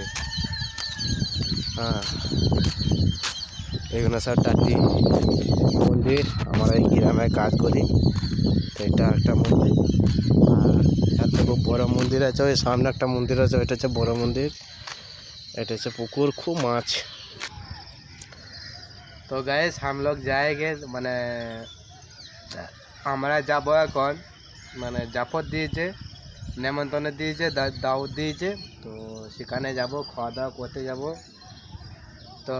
আছে। হ্যাঁ। এগুলো সব টাটি মন্দির। আমরা এই গ্রামে কাজ করি। তো এটা একটা মন্দির। আর এত খুব বড়ো মন্দির আছে। ওই সামনে একটা মন্দির আছে। ওইটা হচ্ছে বড়ো মন্দির। এটা হচ্ছে পুকুর, খুব মাছ। তো গায়ে হাম যায় গে মানে আমরা যাব এখন। মানে জাফর দিয়েছে। নেমন্তন্ন দিয়েছে দাওয়াত দিয়েছে। তো সেখানে যাব খাওয়া দাওয়া করতে যাব। তো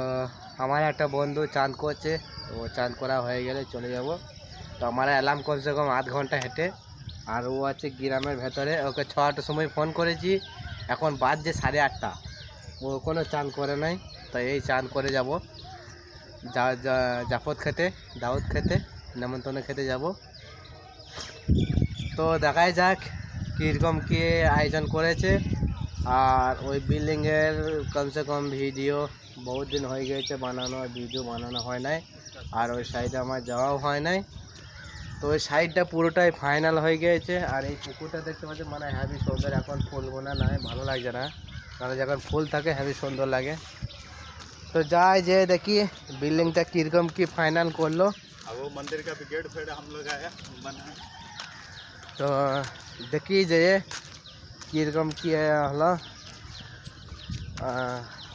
আমার একটা বন্ধু চাঁদ করছে, তো চাঁদ করা হয়ে গেলে চলে যাব। তো আমার অ্যালার্ম কমসে কম আধ ঘণ্টা হেঁটে, আর ও আছে গ্রামের ভেতরে, ওকে ছটার সময় ফোন করেছি। এখন বাজছে সাড়ে আটটা। ও কোনো চান করে নাই, তো এই চান করে যাব। যা, জাফত খেতে, দাওয়াত খেতে, নেমন্তন্ন খেতে যাব। তো দেখাই যাক। কীরকম কী আয়োজন করেছে? আর ওই বিল্ডিংয়ের কমসে কম ভিডিও বহুত দিন হয়ে গিয়েছে বানানো ভিডিও বানানো হয় নাই। আর ওই সাইডে আমার যাওয়াও হয় নাই। তো ওই সাইডটা পুরোটাই ফাইনাল হয়ে গিয়েছে। আর এই পুকুরটা দেখতে পাচ্ছি মানে হ্যাভি সুন্দর এখন ফুল বোনা নাই ভালো লাগছে না। কারণ যখন ফুল থাকে হ্যাভি সুন্দর লাগে। তো যাই যে দেখি বিল্ডিংটা কীরকম কি ফাইনাল করল। তো দেখি যে কীরকম কী হলো।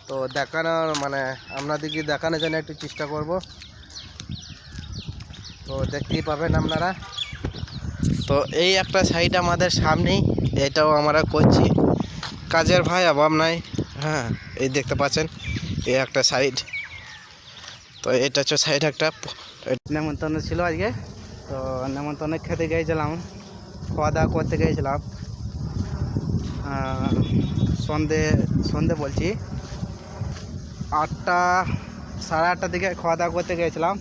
তো দেখানোর মানে আপনাদেরকে দেখানোর জন্য একটু চেষ্টা করব। তো দেখতেই পাবেন আপনারা। তো এই একটা সাইড আমাদের সামনেই, এটাও আমরা করছি। কাজের ভাই অভাব নাই। হ্যাঁ এই দেখতে পাচ্ছেন, এই একটা সাইড। তো এটা হচ্ছে সাইড একটা। নেমন্তন্ন ছিল আজকে। তো নেমন্তন্ন খেতে গিয়েছিলাম। খাওয়া দাওয়া করতে গিয়েছিলাম। সন্ধে সন্ধে বলছি। আটটা, সাড়ে আটটার দিকে খাওয়া দাওয়া করতে গিয়েছিলাম।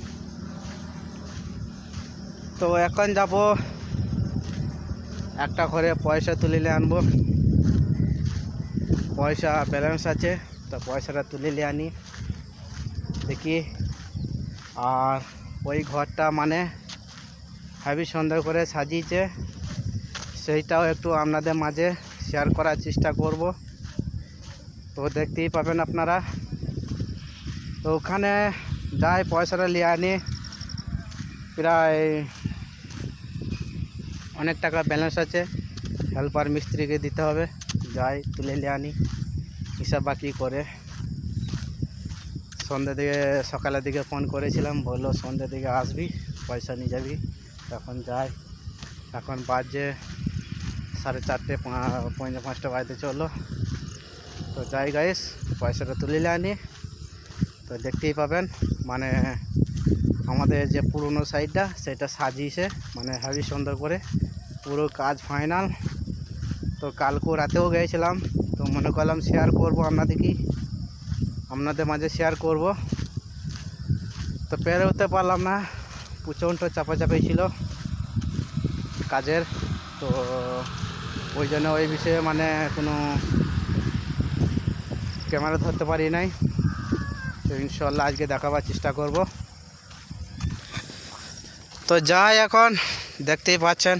তো এখন যাব, একটা করে পয়সা তুলিলে আনব। পয়সা ব্যালেন্স আছে, তো পয়সাটা তুলিলে আনি। দেখি, আর ওই ঘরটা মানে হেভি সুন্দর করে সাজিয়েছে। সেইটাও একটু আপনাদের মাঝে শেয়ার করার চেষ্টা করব। তো দেখতেই পাবেন আপনারা। তো ওখানে যাই, পয়সাটা নিয়ে আনি। প্রায় অনেক টাকা ব্যালেন্স আছে। হেল্পার মিস্ত্রিকে দিতে হবে। যাই, তুলে নিয়ে আনি। হিসাব বাকি করে। সন্ধ্যে দিকে, সকালের দিকে ফোন করেছিলাম। বলল সন্ধ্যে দিকে আসবি, পয়সা নিয়ে যাবি। তখন যাই। এখন বাজে সাড়ে চারটে, পা- পাঁচটা বাড়িতে চলল। তো যাই গাইস পয়সাটা তুলে আনি। তো দেখতেই পাবেন মানে আমাদের যে পুরনো সাইডটা সেটা সাজিয়েছে মানে হেভি সুন্দর করে। পুরো কাজ ফাইনাল তো কালকেও রাতেও গিয়েছিলাম তো মনে করলাম শেয়ার করব আপনাদেরকে। আপনাদের মাঝে শেয়ার করব। তো পেরে উঠতে পারলাম না, প্রচণ্ড চাপাচাপি ছিল কাজের। তো ওই জন্য ওই বিষয়ে মানে কোনো ক্যামেরা ধরতে পারি নাই। তো ইনশাল্লাহ আজকে দেখাবার চেষ্টা করব। তো যাই এখন, দেখতেই পাচ্ছেন,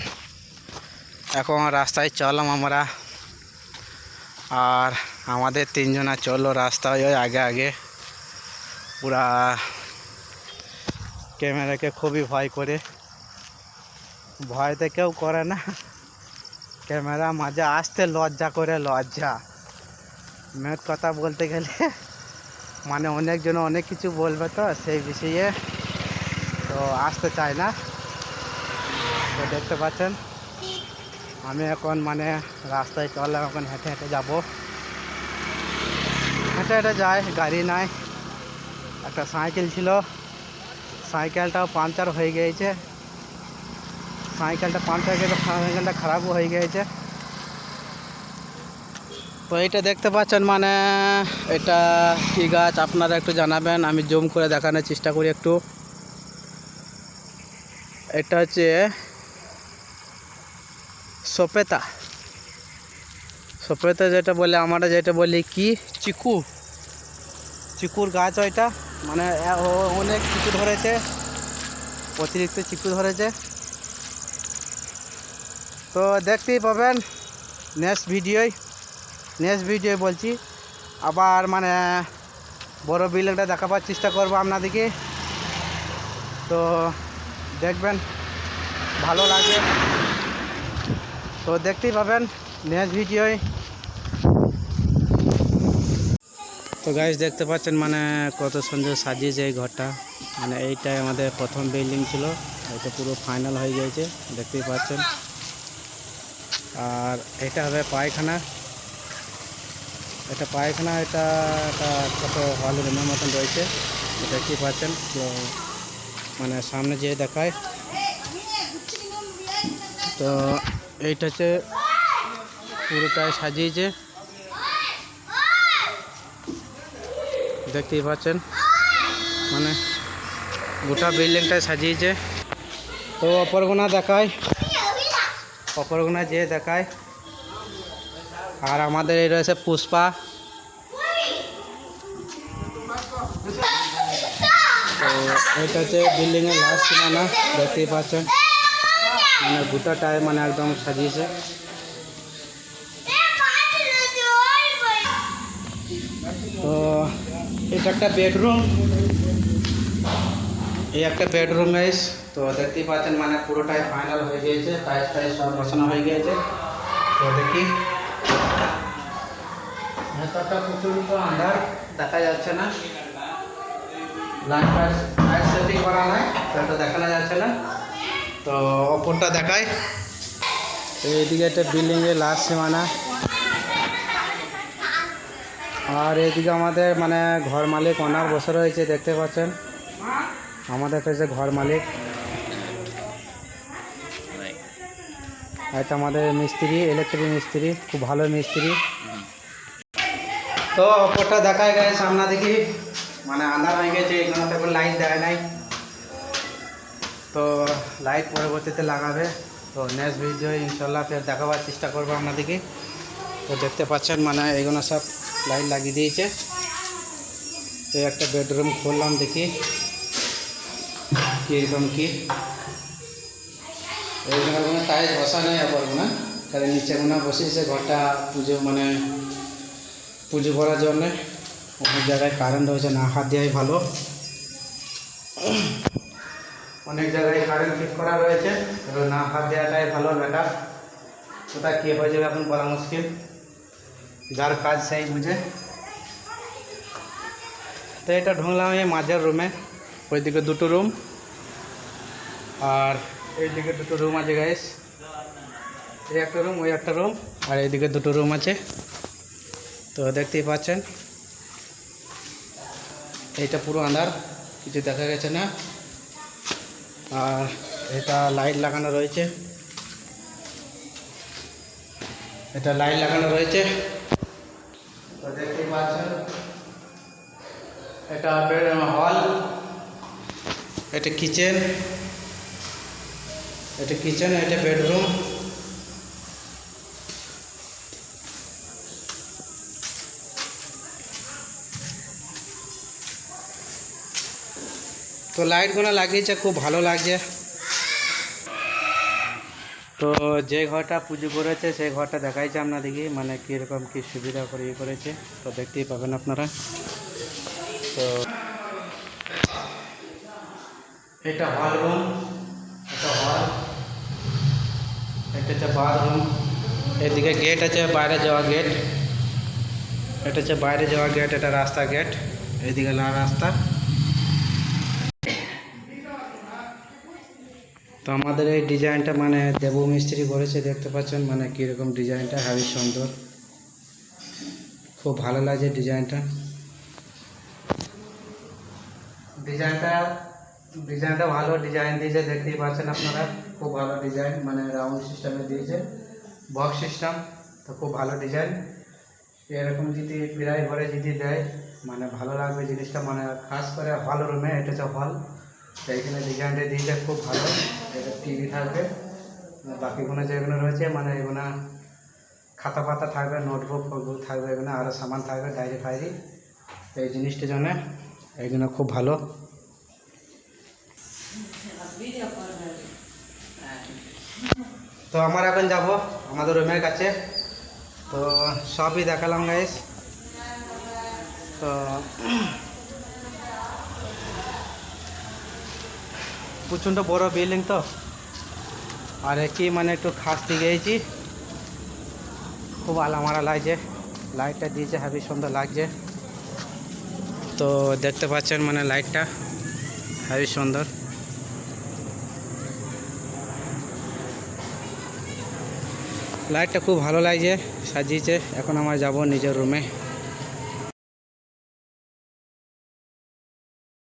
এখন রাস্তায় চললাম আমরা। আর আমাদের তিনজনা চলল রাস্তায় ওই আগে আগে। পুরা ক্যামেরাকে খুবই ভয় করে। ভয়তে কেউ করে না। ক্যামেরা মাঝে আসতে লজ্জা করে, লজ্জা। মেয়ের কথা বলতে গেলে মানে অনেকজন অনেক কিছু বলবে তো, সেই বিষয়ে তো আসতে চায় না। তো দেখতে পাচ্ছেন, আমি এখন মানে রাস্তায় চললাম, এখন হেঁটে হেঁটে যাব। হেঁটে হেঁটে যাই, গাড়ি নাই। একটা সাইকেল ছিল। সাইকেলটাও পাংচার হয়ে গিয়েছে। সাইকেলটা পাংচার গেলে সাইকেলটা খারাপও হয়ে গিয়েছে। তো এটা দেখতে পাচ্ছেন মানে এটা কী গাছ, আপনারা একটু জানাবেন, আমি জুম করে দেখানোর চেষ্টা করি একটু। এটা হচ্ছে সপেতা সপেতা যেটা বলে, আমরা যেটা বলি কি? চিকু। চিকুর গাছ ওইটা মানে অনেক চিকু ধরেছে। অতিরিক্ত চিকু ধরেছে। তো দেখতেই পাবেন নেক্সট ভিডিওয় নেক্সট ভিডিও বলছি। আবার মানে বড় বিল্ডিংটা দেখাবার চেষ্টা করব আপনাদেরকে। তো দেখবেন, ভালো লাগে তো দেখতেই পাবেন নেক্সট ভিডিওয় তো গাইজ দেখতে পাচ্ছেন মানে কত সুন্দর সাজিয়েছে এই ঘরটা। মানে এইটাই আমাদের প্রথম বিল্ডিং ছিল। এটা পুরো ফাইনাল হয়ে গিয়েছে, দেখতেই পাচ্ছেন। আর এটা হবে পায়খানা। এটা পায়খানা, এটা একটা ছোটো হল রুমের মতন রয়েছে। তো দেখতেই পাচ্ছেন, তো মানে সামনে যেয়ে দেখায়। তো এইটা হচ্ছে পুরোটাই সাজিয়েছে। দেখতেই পাচ্ছেন মানে গোটা বিল্ডিংটাই সাজিয়েছে। তো অপরগুনা দেখায়। অপরগুনা যে দেখায়। আর আমাদের এই রয়েছে পুষ্পা। এটা হচ্ছে বিল্ডিংয়ের লাস্ট সীমানা দেখতেই পাচ্ছেন। মানে গোটাটাই মানে একদম সাজিয়েছে। তো এটা একটা বেডরুম এই একটা বেডরুম গাইস তো দেখতেই পাচ্ছেন মানে পুরোটাই ফাইনাল হয়ে গিয়েছে টাইস টাইস সব বসানো হয়ে গিয়েছে। তো দেখি। ভেতরটা প্রচুর তো আন্ধার, দেখা যাচ্ছে না। লাইট লাইট সেটিং করা নাই এটা দেখানো যাচ্ছে না। তো ওপরটা দেখায় তো এইদিকে একটা বিল্ডিংয়ের লাস্ট সীমানা। আর এদিকে আমাদের মানে ঘর মালিক ওনার বসে রয়েছে, দেখতে পাচ্ছেন। আমাদের কাছে ঘর মালিক। এটা আমাদের মিস্ত্রি ইলেকট্রিক মিস্ত্রি, খুব ভালো মিস্ত্রি। তো ওপরটা দেখায় গেছে সামনা দেখি মানে আন্ধার হয়ে গেছে এখানে তো লাইট দেয় নাই। তো লাইট পরবর্তীতে লাগাবে। তো নেক্সট ভিডিও ইনশাল্লাহ ফের দেখাবার চেষ্টা করব আপনাদেরকে তো দেখতে পাচ্ছেন মানে এগুলো সব লাইট লাগিয়ে দিয়েছে। তো একটা বেডরুম খুললাম দেখি। কীরকম কী এইখানে কোনো টাইলস বসা নেই আবার না তাহলে নিচে কোনো বসেছে ঘরটা পুজো মানে পুজো করার জন্যে অনেক জায়গায় কারেন্ট রয়েছে না হাত দেওয়াই ভালো অনেক জায়গায় কারেন্ট ফিট করা রয়েছে না হাত দেওয়াটাই ভালো বেটার ওটা কে হয়ে যাবে এখন বলা মুশকিল যার কাজ সেই বুঝে তো এটা ঢুকলাম এই মাঝের রুমে ওইদিকে দুটো রুম আর এইদিকে দুটো রুম আছে গাইস এই একটা রুম, ওই একটা রুম, আর এইদিকে দুটো রুম আছে। তো দেখতেই পাচ্ছেন, এইটা পুরো আন্ধার, কিছু দেখা গেছে না। আর এটা লাইট লাগানো রয়েছে। এটা লাইট লাগানো রয়েছে। তো দেখতেই পাচ্ছেন, এটা হল, এটা কিচেন। এটা কিচেন এটা বেডরুম তো লাইটগুলো লাগিয়েছে, খুব ভালো লাগছে। তো যে ঘরটা পুজো করেছে, সেই ঘরটা দেখাইছে আপনাদেরকে মানে কীরকম কী সুবিধা করে ইয়ে করেছে, তো দেখতেই পাবেন আপনারা। তো এটা হল রুম এটা হল এটা হচ্ছে বাথরুম, এদিকে গেট আছে, বাইরে যাওয়া গেট এটা হচ্ছে বাইরে যাওয়া গেট এটা রাস্তা গেট এদিকে লাল রাস্তা। তো আমাদের এই ডিজাইনটা মানে দেবু মিস্ত্রি করেছে দেখতে পাচ্ছেন মানে কীরকম ডিজাইনটা হেবি সুন্দর। খুব ভালো লাগছে ডিজাইনটা ডিজাইনটা ডিজাইনটা ভালো ডিজাইন দিয়েছে, দেখতেই পাচ্ছেন আপনারা। খুব ভালো ডিজাইন মানে রাউন্ড সিস্টেমে দিয়েছে। বক্স সিস্টেম তো খুব ভালো ডিজাইন। এরকম যদি প্রায় ঘরে যদি দেয় মানে ভালো লাগবে জিনিসটা মানে খাস করে হল রুমে এটা হচ্ছে হল তো এখানে ডিজাইনটা দিয়েছে, খুব ভালো। এটা টিভি থাকবে। বাকিগুলো যেগুলো রয়েছে মানে এগুলো খাতা পাতা থাকবে নোটবুক ফোটবুক থাকবে এগুলো আরও সামান থাকবে ডায়েরি ফাইরি। তো এই জিনিসটার জন্য এইগুলো খুব ভালো। তো আমরা এখন যাব আমাদের রুমের কাছে। তো সবই দেখালাম গাইস তো প্রচণ্ড বড় বিল্ডিং তো। আর কি মানে একটু খাস দিকে গিয়েছি খুব আলামারা লাগছে। লাইটটা দিয়েছে হেবি সুন্দর লাগছে। তো দেখতে পাচ্ছেন মানে লাইটটা হেবি সুন্দর। লাইটটা খুব ভালো লাগছে সাজিয়েছে। এখন আমার যাব নিজের রুমে